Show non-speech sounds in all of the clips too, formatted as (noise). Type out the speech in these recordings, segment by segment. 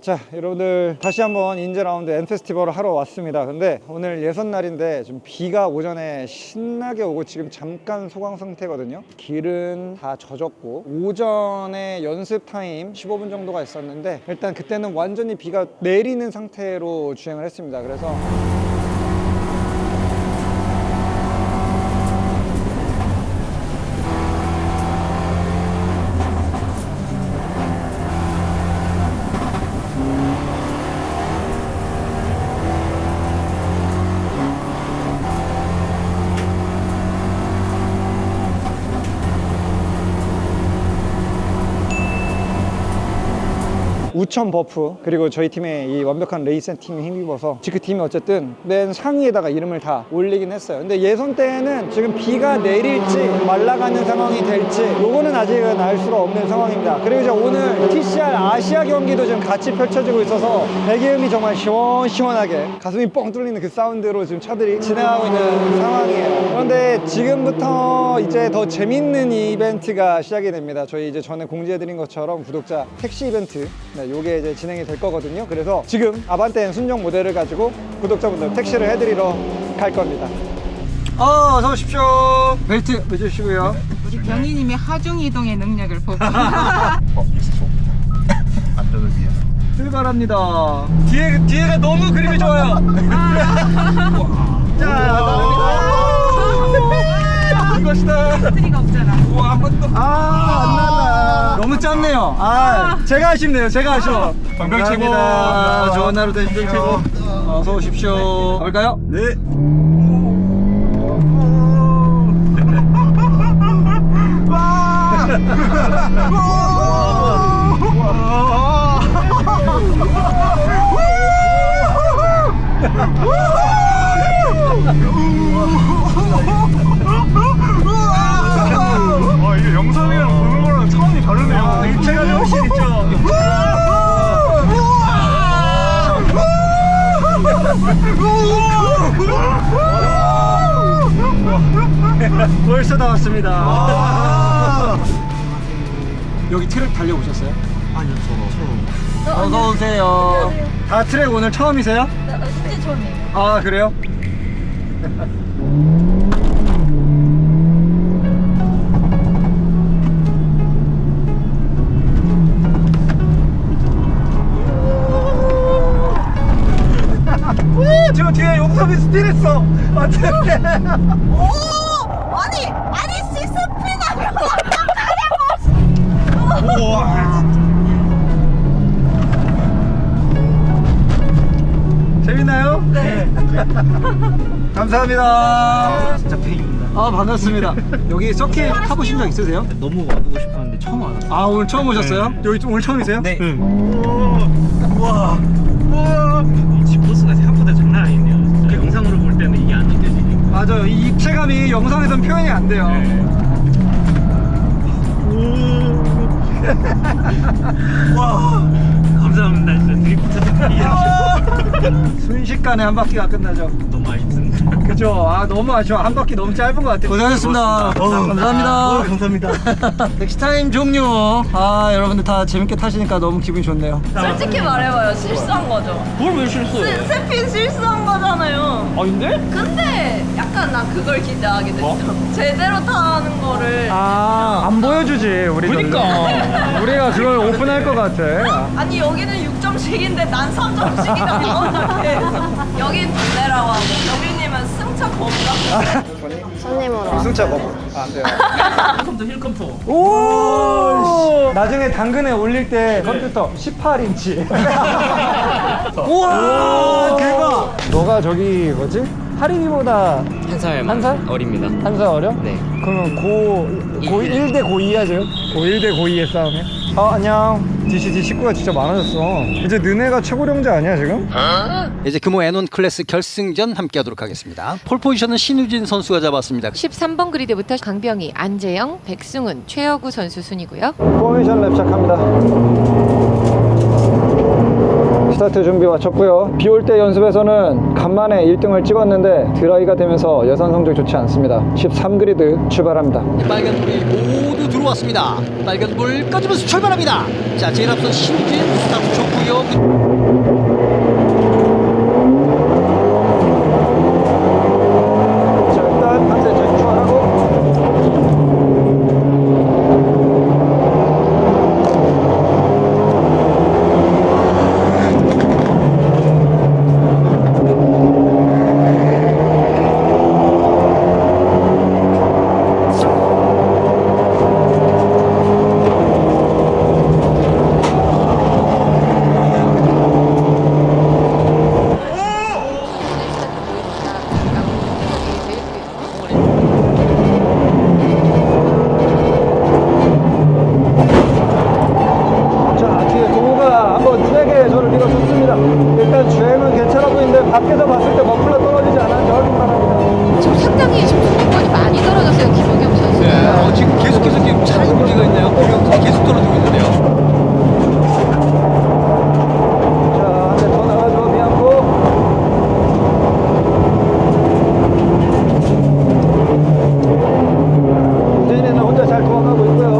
자 여러분들 다시 한번 인제라운드 N 페스티벌을 하러 왔습니다. 근데 오늘 예선 날인데 좀 비가 오전에 신나게 오고 지금 잠깐 소강 상태거든요. 길은 다 젖었고 오전에 연습 타임 15분 정도가 있었는데 일단 그때는 완전히 비가 내리는 상태로 주행을 했습니다. 그래서 우천 버프 그리고 저희 팀의 이 완벽한 레이스 팀에 힘입어서 지크 팀이 어쨌든 맨 상위에다가 이름을 다 올리긴 했어요. 근데 예선 때는 지금 비가 내릴지 말라가는 상황이 될지 요거는 아직은 알 수가 없는 상황입니다. 그리고 이제 오늘 TCR 아시아 경기도 지금 같이 펼쳐지고 있어서 배기음이 정말 시원시원하게 가슴이 뻥 뚫리는 그 사운드로 지금 차들이 진행하고 있는 상황이에요. 그런데 지금부터 이제 더 재밌는 이벤트가 시작이 됩니다. 저희 이제 전에 공지해드린 것처럼 구독자 택시 이벤트 네, 요게 이제 진행이 될 거거든요. 그래서 지금 아반떼 순정 모델을 가지고 구독자분들 택시를 해드리러 갈 겁니다. 어, 어서 오십시오. 벨트 매주시고요. 우리 병희님의 하중 이동의 능력을 보고 (laughs) 안전을 위해서. 출발합니다. 뒤에 뒤에가 너무 그림이 좋아요. (laughs) 자, 나갑니다. 이것이다. 트리가 없잖아. 와, 한번 더. 아, 안 나왔나. 너무 짧네요. 아, 제가 아쉽네요. 제가 아쉬워. 방방 최고. 감사합니다. 좋은 하루 되십시오. 최고. 어서 오십시오. 가볼까요? 네. (laughs) (laughs) (laughs) 아 달려보셨어요? 아니요 저거 처음. 어서 오세요. 다 트랙 오늘 처음이세요? 진짜 처음이에요. 아 그래요? 오, 저 뒤에 용섭이 스틸했어. (laughs) 어떡해. 감사합니다. 진짜 팬입니다. 아 반갑습니다. (laughs) 여기 서킷 타보신 적 있으세요? 너무 와보고 싶었는데 처음 와봤어요. 아 오늘 처음 오셨어요? 여기 오늘 처음이세요? 네. 우와. 우와. 이 지포스가 생각보다 장난 아닌데요. 진짜. 영상으로 볼 때는 이게 안 느껴지니까. 맞아요. 이 입체감이 영상에선 표현이 안 돼요. (laughs) 와. 감사합니다. 진짜 드리프트 (laughs) 순식간에 한 바퀴가 끝나죠. 너무 아쉽습니다. 그죠? 아 너무 아쉬워. 한 바퀴 너무 짧은 것 같아요. 고생하셨습니다. 감사합니다. 감사합니다. (laughs) 택시 타임 종료. 아 여러분들 다 재밌게 타시니까 너무 기분이 좋네요. 솔직히 말해봐요 실수한 거죠 뭘왜 실수해? 세핀 실수한 거잖아요 아닌데? 근데 약간 나 그걸 기대하게 됐어 제대로 타는 거를 아 안 보여주지 우리. 그러니까 (laughs) 우리가 그걸 오픈할 것 같아. 아니 여기는 6점씩인데 난 3점씩이면 어떡해 (laughs) 여긴 반대라고 하고 여기 님은 승차 범가 손님으로 승차 거부. 아, 안 돼요. 힐컴포 힐컴포. 오. 나중에 당근에 올릴 때 컴퓨터 18인치. (laughs) 우와 대박. 너가 저기 뭐지? 하림이보다 한살 한 살? 어립니다. 한 살 어려? 네. 그러면 고, 고 1대 고2야 지금? 고1 대 고2의 싸움이야? 아 안녕 DCD 식구가 진짜 많아졌어 이제 너네가 최고령자 아니야 지금? 이제 금호 N1 클래스 결승전 함께하도록 하겠습니다. 폴 포지션은 신우진 선수가 잡았습니다. 13번 그리드부터 강병희, 안재영, 백승훈, 최여구 선수 순이고요. 포메이션 랩 시작합니다 스타트 준비 마쳤고요 비 올 때 연습에서는 간만에 1등을 찍었는데 드라이가 되면서 예선 성적 좋지 않습니다 13그리드 출발합니다 빨간 불이 모두 들어왔습니다. 빨간 불 꺼지면서 출발합니다. 자, 제일 앞선 신우진 스타트 좋고요. 여기 자, 일단 반대 전출하고. 자, 뒤에 동호가 한번 세게 저를 밀어줬습니다. 일단 주행은 괜찮아 보이는데 밖에서 봤을 때 머플러 떨어지지 않았는지 확인 바랍니다. 지금 상당히 지금 속도권이 많이 떨어졌어요 김용겸 선수가. 네, 어, 지금 계속해서 지금 차량이 문제가 있나요? 그리고 계속 떨어지고 있는데요. 자, 한 대 더 나가줘, 미안코. 문재인이는 혼자 잘 도망가고 있고요.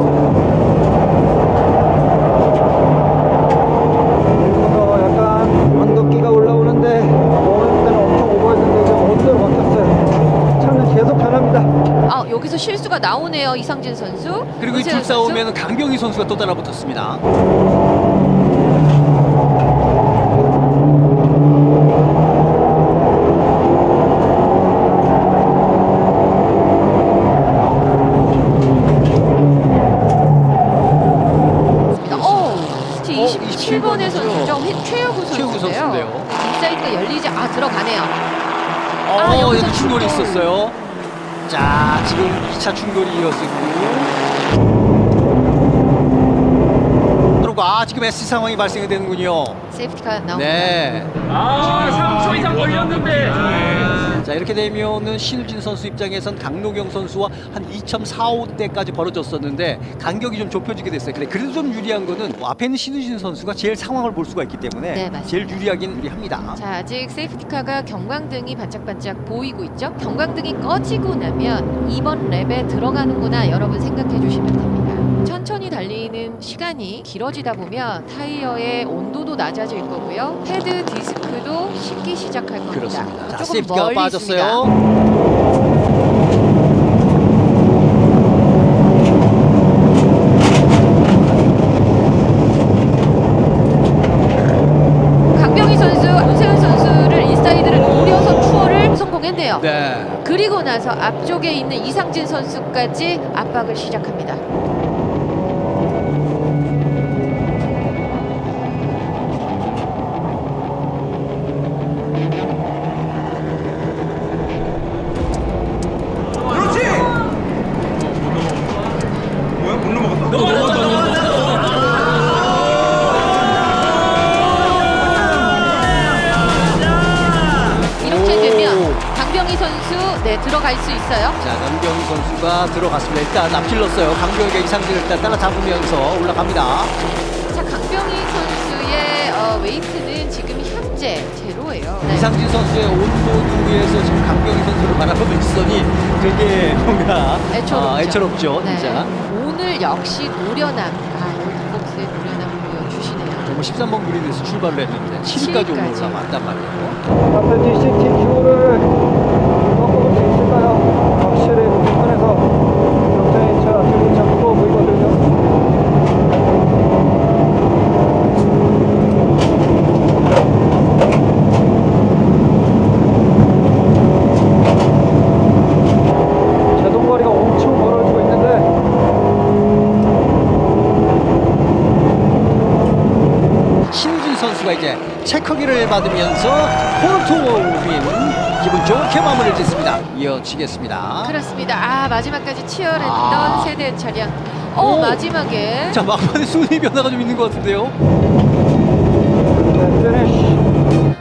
그리고 약간 언덕기가 올라오는데 오는 때는 엄청 오버했는데 지금 언덕으로 바뀌었어요. 차는 계속 변합니다. 아 여기서 실수가 나오네요 이상진 선수. 그리고 이 오세훈 줄 싸움에는 강병희 선수가 또 따라붙었습니다. 어, 제 어, 27번의 27번 선수죠. 회- 최효구 최효구 선수인데요. 선수인데요. 인사이드가 열리지 아 들어가네요. 어, 아, 여기서 여기 충돌이 충돌. 있었어요. 자, 지금 2차 충돌이 이어지고. 그리고 아, 지금 S 상황이 발생이 되는군요. 세이프티가 나옵니다. 네. 아 3초 이상 걸렸는데 자, 이렇게 되면은 신우진 선수 입장에선 강노경 선수와 한 2.45대까지 벌어졌었는데 간격이 좀 좁혀지게 됐어요. 그래, 그래도 좀 유리한 거는 뭐 앞에 있는 신우진 선수가 제일 상황을 볼 수가 있기 때문에 네, 맞습니다. 제일 유리하긴 유리합니다. 자 아직 세이프티카가 경광등이 반짝반짝 보이고 있죠. 경광등이 꺼지고 나면 이번 랩에 들어가는구나 여러분 생각해 주시면 됩니다. 천천히 달리는 시간이 길어지다 보면 타이어의 온도도 낮아질 거고요. 헤드 디스크도 식기 시작할 겁니다. 그렇습니다. 자, 조금 세이프티가 멀리 빠졌어요. 있습니다. 강병희 선수, 오세훈 선수를 인사이드를 노려서 추월을 성공했네요. 네. 그리고 나서 앞쪽에 있는 이상진 선수까지 압박을 시작합니다. 들어갔습니다. 일단 앞질렀어요. 강병희가 이상진을 일단 따라 잡으면서 올라갑니다. 자 강병희 선수의 어, 웨이트는 지금 현재 제로예요. 네. 이상진 선수의 온보드에서 지금 강병희 선수를 바라보는 시선이 되게 뭔가 애처롭죠. 아, 애처롭죠, 네. 진짜. 오늘 역시 노련함, 아 골드복스의 노련함 보여주시네요. 정말 13번 그린에서 출발을 했는데 7위까지 7위까지. 올라왔단 말이에요. 앞에 DCT 큐를 꺾어볼 수 있을까요? 확실히 북한에서 경쟁이 차, 트림이 차 무거워 보이거든요. 제동거리가 엄청 멀어지고 있는데 신우진 선수가 이제 체커기를 받으면서 폴토윈 기분 좋게 마무리를 짓습니다. 이어지겠습니다. 그렇습니다. 아 마지막까지 치열했던 아. 세대 차량. 어 오. 마지막에 자, 막판에 순위 변화가 좀 있는 것 같은데요.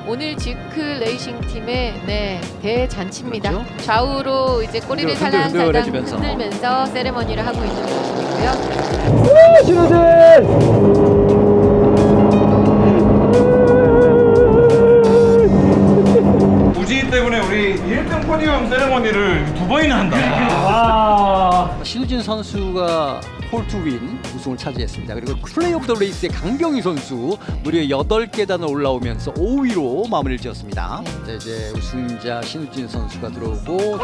오늘 지크 레이싱 팀의 네 대잔치입니다. 그렇죠. 좌우로 이제 꼬리를 흔들, 흔들, 살랑살랑 해주면서. 흔들면서 세레머니를 하고 있는 모습이고요. 신호진! 때문에 우리 1등 포디움 세레머니를 두 번이나 한다. 아 신우진 선수가 폴투윈, 우승을 차지했습니다. 그리고 플레이 오브 더 레이스의 강병희 선수 무려 8계단을 올라오면서 5위로 마무리를 지었습니다. 자, 이제 우승자 신우진 선수가 들어오고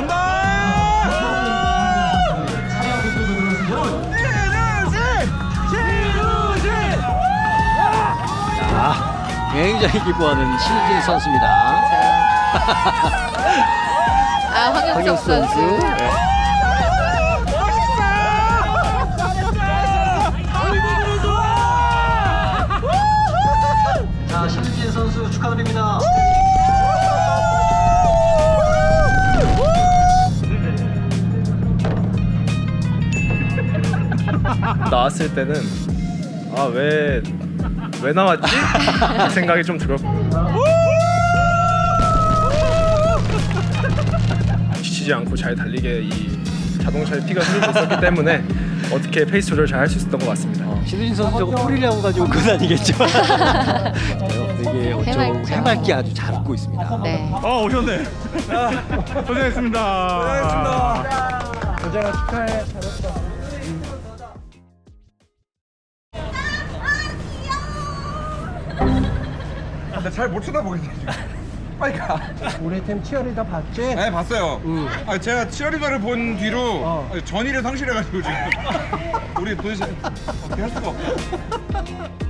자, 굉장히 기뻐하는 신우진 선수입니다. 아 황영석 선수. 네. 자, 신우진 선수 축하드립니다. 나왔을 때는 아 왜 왜 나왔지? 생각이 좀 들었고 지치지 않고 잘 달리게 이 자동차에 피가 흐르고 있었기 때문에 어떻게 페이스 조절 잘 할 수 있었던 것 같습니다. 신우진 선수 저거 뿌리려고 가지고 그건 아니겠죠? (laughs) 되게 어쩌고 해맑죠. 해맑게 아주 잘 웃고 있습니다. 네. 아 오셨네. 고생했습니다. 고생했습니다. 여자가 축하해. 잘했어. 나잘 못 쳐다보겠네 지금. 빨리 가. 우리 팀 치어리더 봤지? 네 봤어요. 아 제가 치어리더를 본 뒤로 어. 전의를 상실해가지고 지금 우리 도대체 어떻게 할 수가 없어.